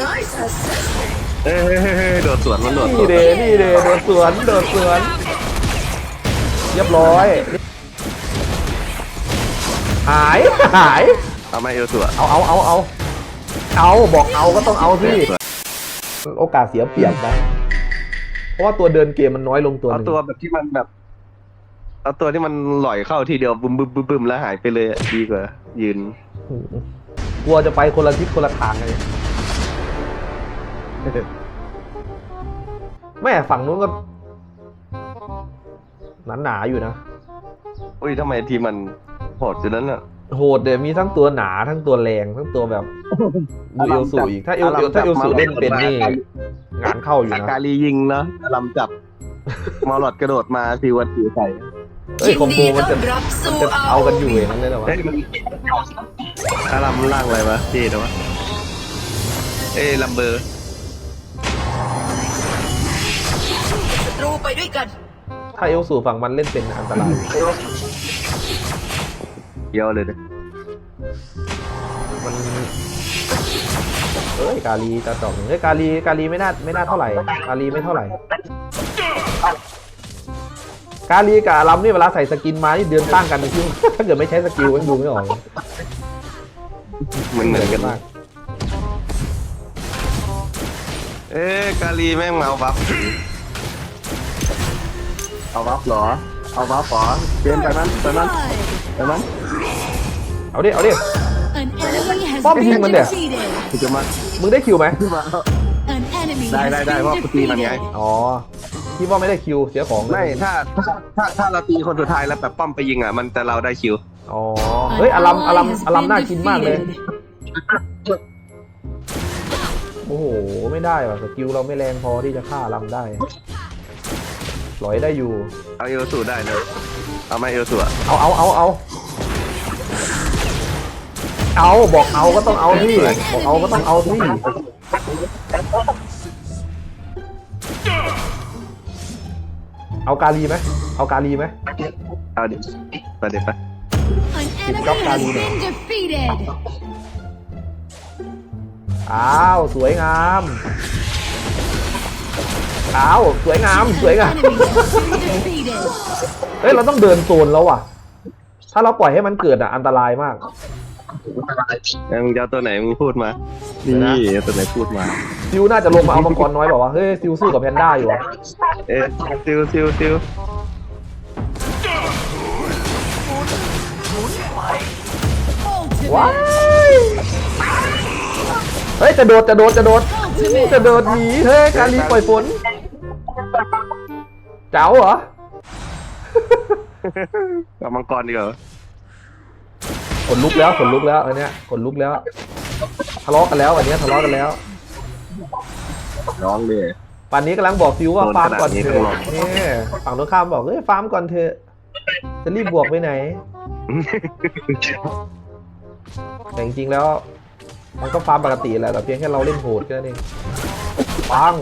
เอ้ยเฮ้ยเฮ้ยเฮ้ยโดดสวนมันโดดสนี่วนเดนี่เดโดดสวนโดดสวน เรียบร้อย หายหายเอามาเอลสวนเอาเอาเอาเอาเอาบอกเอาก็ต้องเอาสิโอกาสเสียเปรียบนะเพราะว่าตัวเดินเกมมันน้อยลงตัวหเอานึงตัวแบบที่มันแบบเอาตัวที่มันหลอยเข้าทีเดียวบึมบึมบึมบึมแล้วหายไปเลยอะดีกว่า ยืน กลัวจะไปคนละทิศคนละทางเลย แม่ฝั่งนู้นก็หนาหนาๆอยู่นะอุ้ยทำไมทีมมันโหดจังนั้นอะ โหดเดี๋ยวมีทั้งตัวหนาทั้งตัวแรงทั้งตัวแบบดูเอลสูอีกถ้าเอลเอลถ้าเอลสูเล่นเป็นนี่งานเข้าอยู่อานะการียิงเนาะลำจับมาหลอดกระโดดมาทีวันทีใส่เฮ้ยคอมโบมันจะยินดีต้อนรับสู่มันจะเอากันอยู่อย่างนั้นเลยเหรอวะเฮ้ยมันอารำล่างอะไรวะเจ๊นะวะเอ้ยลัมเบอร์ ตรูไปด้วยกัน ถ้าเอลสูฝั่งมันเล่นเป็นอันตรายเยอะเลยนะมันเอ้ยกาลีจะตอบหนึ่งเฮ้ยกาลีกาลีไม่น่าไม่น่าเท่าไหร่ กาลีไม่เท่าไหร่ กาลีกับอารัมนี่เวลาใส่สกินมานี่เดือนตั้งกันคิวถ้าเกิดไม่ใช้สกิลมันดูไม่ออกเลยมันเหมือนกันมาก เอ้ยกาลีแม่งมาเอาบัฟ เอาบัฟเหรอ เอาบัฟเหรอเกมไปนั้นไปนั้นไปนั้นเอาดิ เอาดิ An enemy has Bom been ยิงมันเดี๋ยว defeated. กูจะมามึงได้คิวไหม ขึ้นมา An enemy ได้ has ได้ได้ been เพราะกูตีมันไง defeated. อ๋อคิดว่าไม่ได้คิวเสียของเลยไม่ถ้าถ้าถ้าถ้าเราตีคนสุดท้ายแล้วแบบป้อมไปยิงอะมันแต่เราได้คิวอ๋อ An เฮ้ยอารัม ally อารัม has อารัม been น่ากินมากเลย defeated. โอ้โห ไม่ได้ว่ะ สกิลเราไม่แรงพอที่จะฆ่าอารัมได้ห ลอยได้อยู่ เอาเอลสูได้นะเอาไหม่เอลสูอะเอาเอาเอาเอาเอาบอกเอาก็ต้องเอาที่บอกเอาก็ต้องเอาที่เอากาลีไหมเอากาลีไหมเอาดิไปเดี๋ยวไป An Keep enemy up, has Kali. been defeated. อ้าว สวยงาม อ้าวสวยงามสวยงาม An enemy has been defeated. เฮ้ยเราต้องเดินโซนแล้วว่ะ ถ้าเราปล่อยให้มันเกิดอะอันตรายมาก เอ้ยมึงจะเอาตัวไหนมึงพูดมาเดี๋ยวนะนี่เอาตัวไหนพูดมา ซิวน่าจะลงมาเอามังกรน้อยบอกว่าวะเฮ้ยซิวสู้กับแพนด้าอยู่อะเอ๊ะซิวซิวซิวว้า Ultimate. ยเฮ้ยจะโดดจะโดดจะโดด Ultimate. จะโดดหนีเฮ้ยกาลีปล่อยฝน เจ๋าเหรอเอามังกรดีกว่าขนลุกแล้วขนลุกแล้วอันเนี้ยขนลุกแล้ว ทะเลาะกันแล้วอันเนี้ยทะเลาะกันแล้ว ร้องเลย ป่านนี้กำลังบอกซิวว่าโดนฟาร์มก่อนขนาดนี้เถต้องลออะงนี่ฝั่งตรงข้ามบอกเฮ้ยฟาร์มก่อนเถอะจะรีบบวกไปไหน แต่จริงๆแล้ว มันก็ฟาร์มปกติแหละแต่เพียงแค่เราเล่นโหดแค่นั้นเองปัง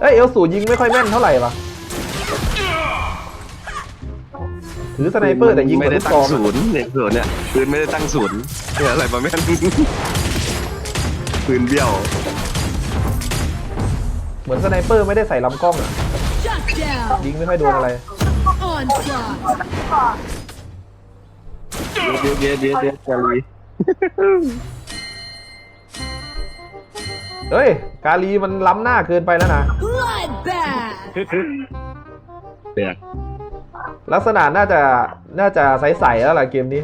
เอ้ยเอลสูยิงไม่ค่อยแม่นเท่าไหร่ปะถือสไนเปอร์แต่ยิงไม่กับได้ลูกตั้ซองงศูนย์เนี่ยศูนย์เนี่ยปืนไม่ได้ตั้งศูนย์เนี่ยอะไรมาแม่นปืนเบี้ยว เหมือนสไนเปอร์ไม่ได้ใส่ลำกล้องอะ Shut down. ยิงไม่ค่อยโดนอะไร Onslaught. เดี๋ยวเดี๋ยวเดี๋ยวเดี๋ยวกาลี เฮ้ย กาลีมันล้ำหน้าเกินไปแล้วนะ Bloodbath. เดี๋ยวลักษณะน่าจะน่าจะใสๆแล้วล่ะเกมนี้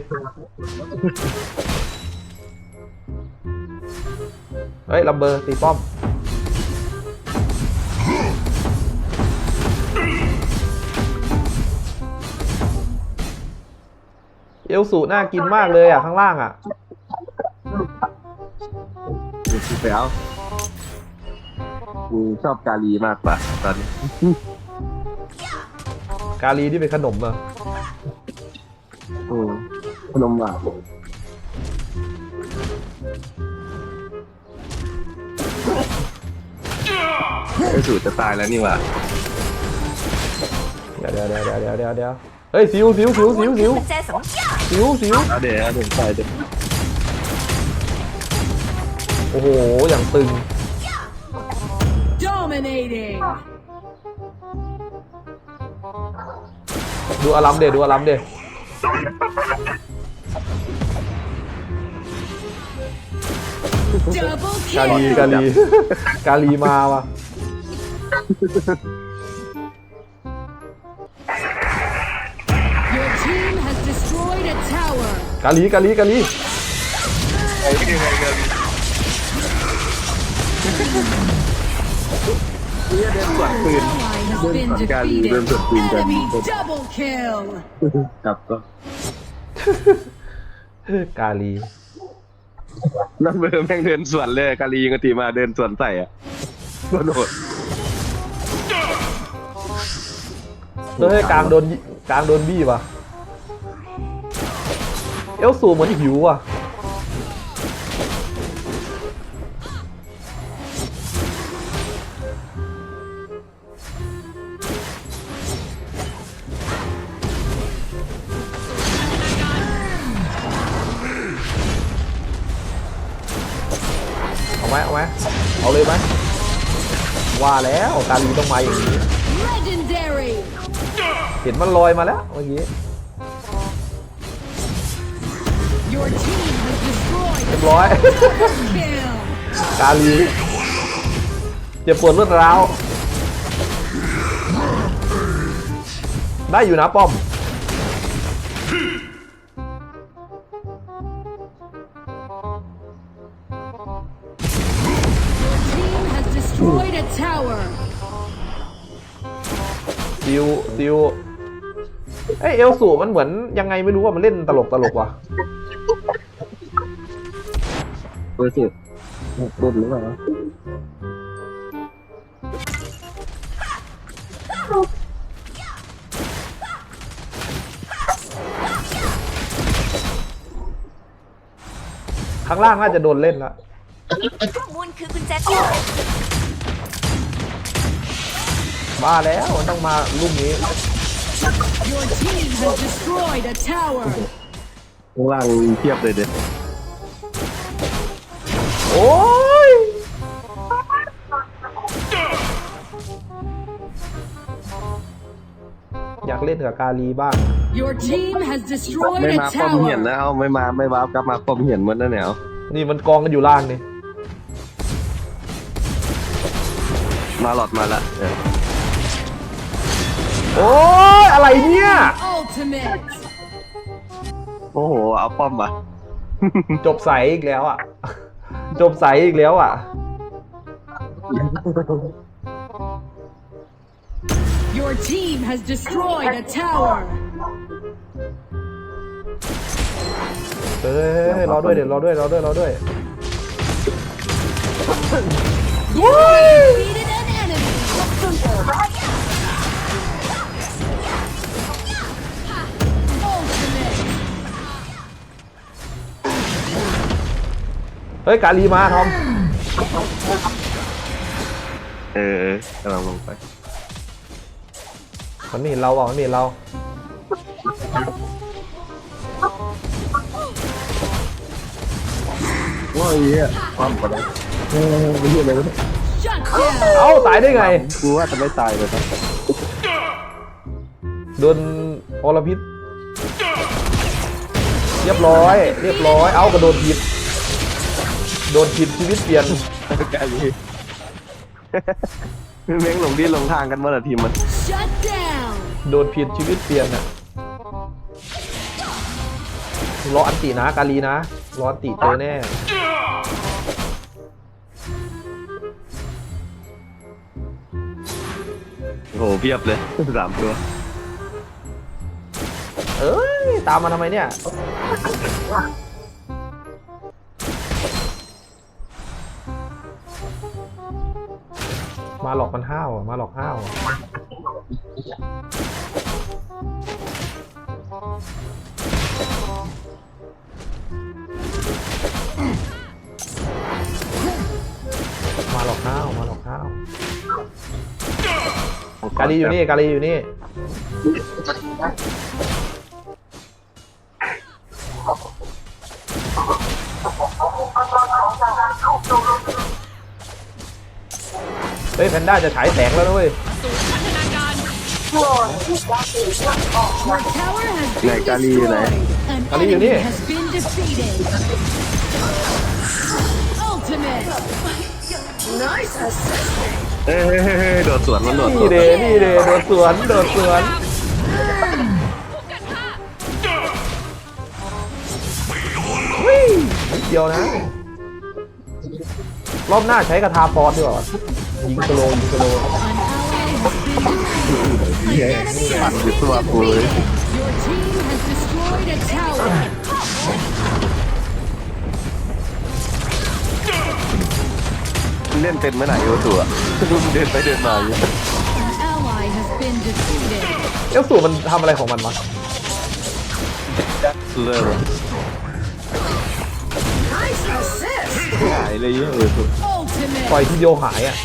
เฮ้ยลัมเบอร์ตีป้อม เอลสูน่ากินมากเลยอะ ข้างล่างอะ เดี๋ยว กูชอบกาลีมากกว่าตอนนี้กาลีที่เป็นขนมอะอืมขนมหวานไอ้สูตรจะตายแล้วนี่หว่าเดี๋ยวเดี๋ยวเดี๋ยวเดี๋ยวเดี๋ยวเดี๋ยวเฮ้ยสิวสิวสิวสิวสิวสิวสิวเอาเดี๋ยวเอาเดี๋ยวใส่เดี๋ยวโอ้โหอย่างตึง Dominating. ดูอลัมเดดูอลัมเด Double กาลี kill. กาลี กาลีมาว่ะ Your team has destroyed a tower. กาลีกาลีกาลีไอ้ยังไงกัน เดินสวนปืน has been Đơn giản defeated. đơn giản đơn giản. Enemy double kill. ครับก็กาลีนักเบอร์แม่งเดินสวนเลยกาลียิงกตีมาเดินสวนใส่อะกระโดดเฮ้ยกลางโดนกลางโดนบี้ว่ะ เอลสูเหมือนหิวว่ะ ไหมว่าแล้วการลีต้องมาอย่างนี้ Legendary. เห็นมันลอยมาแล้วเมื่อกี้ Your team has destroyed เรียบร้อย a kill. กาลีเจ็บปวดรวดร้าว ได้อยู่นะป้อม destroyed a tower. ซิวซิวเอ้ยเอลสูมันเหมือนยังไงไม่รู้ว่ามันเล่นตลกตลกว่ะเบอร์สิบโดนหรือเปล่าข้างล่างน่าจะโดนเล่นละ ข้อมูลคือกุญแจทอง บ้าแล้วมันต้องมาลูกนี้ Your team has destroyed a tower. ข้างล่างเทียบเลยเด็ดโอ้ยอยากเล่นกับกาลีบ้าง Your team has ไม่ destroyed a มาป้อมเหียน tower. นะเอาไม่มาไม่วาร์ปกลับมาป้อมเหียนหมันนั่นแหละเอานี่มันกองกันอยู่ล่างนี่มาหลอดมาละเออ โอ้ยอะไรเนี่ย Ultimate. โอ้โห เอาป้อมมาจบใสอีกแล้วอะ จบใสอีกแล้วอะ Your team has destroyed a tower. เฮ้ยรอด้วยเดี๋ยวรอด้วยรอด้วยรอด้วย Defeated an enemy. เฮ้ยกาลีมาทอม เออกำลังลงไปมันไม่เห็นเราอะมันไม่เห็นเราว้าวเหี้ยป้อมก็ได้เออไม่เหี้ยอะเลยเอ้าตายได้ไง กูว่าจะไม่ตายเลยนะโดนอลพิษ เรียบร้อย เรียบร้อย เอ้ากระโดดผิด โดนผิดชีวิตเปลี่ยนกาลีเม้งหลงที่หลงทางกันเมื่อไหร่ทีมมัน Shut down. โดนผิดชีวิตเปลี่ยนอะรออันตินะกาลีนะรออันติเจอแน่ โอ้โหเพียบเลย สามตัว เอ้ย ตามมาทำไมเนี่ย มาหลอกมันห้าวอะมาหลอกห้าวอะมาหลอกห้าวมาหลอกห้าวกาลีอยู่นี่กาลีอยู่นี่ ฮ้ยแพนด้าจะฉายแสงแล้วนะเว้ย Your tower has ไหน been กาลีอยู่ไหน destroyed. An Kali อยู่ enemy นี่ has been defeated. Ultimate. Nice assist. เฮ้ยเฮ้ยเฮ้ยเฮ้ยโดดสวนมันโดดสนี่วนเดนี่เดโดดสวนโดดสวนวิ่งนิดเดียวนะ รอบหน้าใช้กระทาฟอสดีกว่ายิงสโลว์ยิงสโลว์ An ally has been defeated. An enemy ปั่น has อยู่ been ตัวกูเลย defeated. Your team has destroyed a tower. เล่นเป็นไหมไหนโยตัวเดินไปเดินมาอยู่ An ally has been defeated. เอลสูมันทำอะไรของมันวะเริ่ม Nice assist. หายเลยเยอะเออตัว Ultimate. ปล่อยทีเดียวหายอะ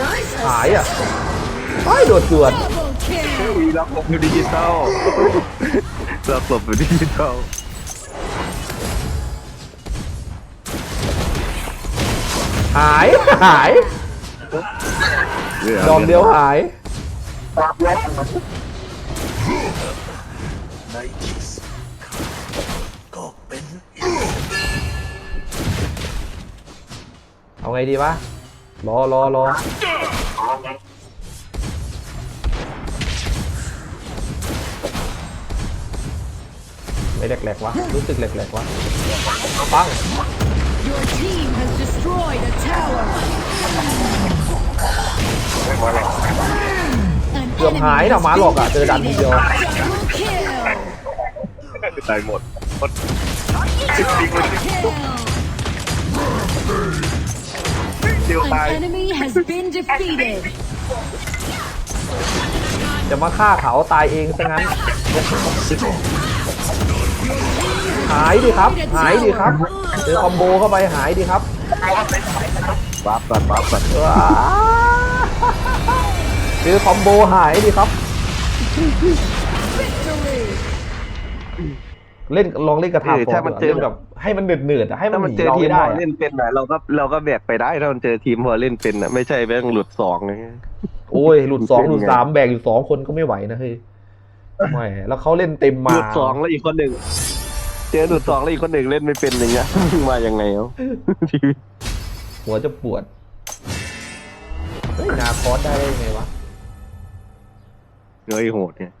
Nice หาย assist. อะไอ้โดดสวน Double kill. มีรับลบอยู่ดิจิตอลรับลบอยู่ดิจิตอลหายหายดอกเดียวหาย เอาไงดีวะ รอรอรอไม่แหลกๆวะ รู้สึกแหลกๆวะ ปัง Your team has destroyed a tower. An เกือบหาย enemy นะ has หมาหลอกอะ been เจอดันทีเดียว defeated. Double kill. ตายหมด Kill. เดียว An ตาย enemy has been defeated. จะมาฆ่าเขาตายเองซะงั้น หายดิครับ หายดิครับเจอคอมโบเข้าไปหายดิครับบัฟก่อนบัฟก่อนว้าเจอคอมโบหายดิครับ Victory. เล่นลองเล่นกระทาเออฟอถ้าร์มันดเจอเล่นแบบ ให้มันเดือดเดือดๆอะให้มัถ้านหมันนีเจอเราทีมไม่ได้พออะเล่นเป็นไหนเราก็เราก็แบกไปได้ถ้ามันเจอทีมพอเล่นเป็นอะไม่ใช่แม่งหลุดสองเลยโอ้ยหลุดสองเป็นไงหลุดสามแบ่งอยู่สองคนก็ไม่ไหวนะเฮ้ยไม่แล้วเขาเล่นเต็มหมาลุดสองแล้วอีกคนหนึ่งเจอหลุดสองแล้วอีกคนหนึ่งเล่นไม่เป็นอย่างเงี้ยมายังไงเอ้าชีวิตหัวจะปวดเฮ้ยนาคอสได้ได้ยังไงวะเฮ้ยโหดเนี่ย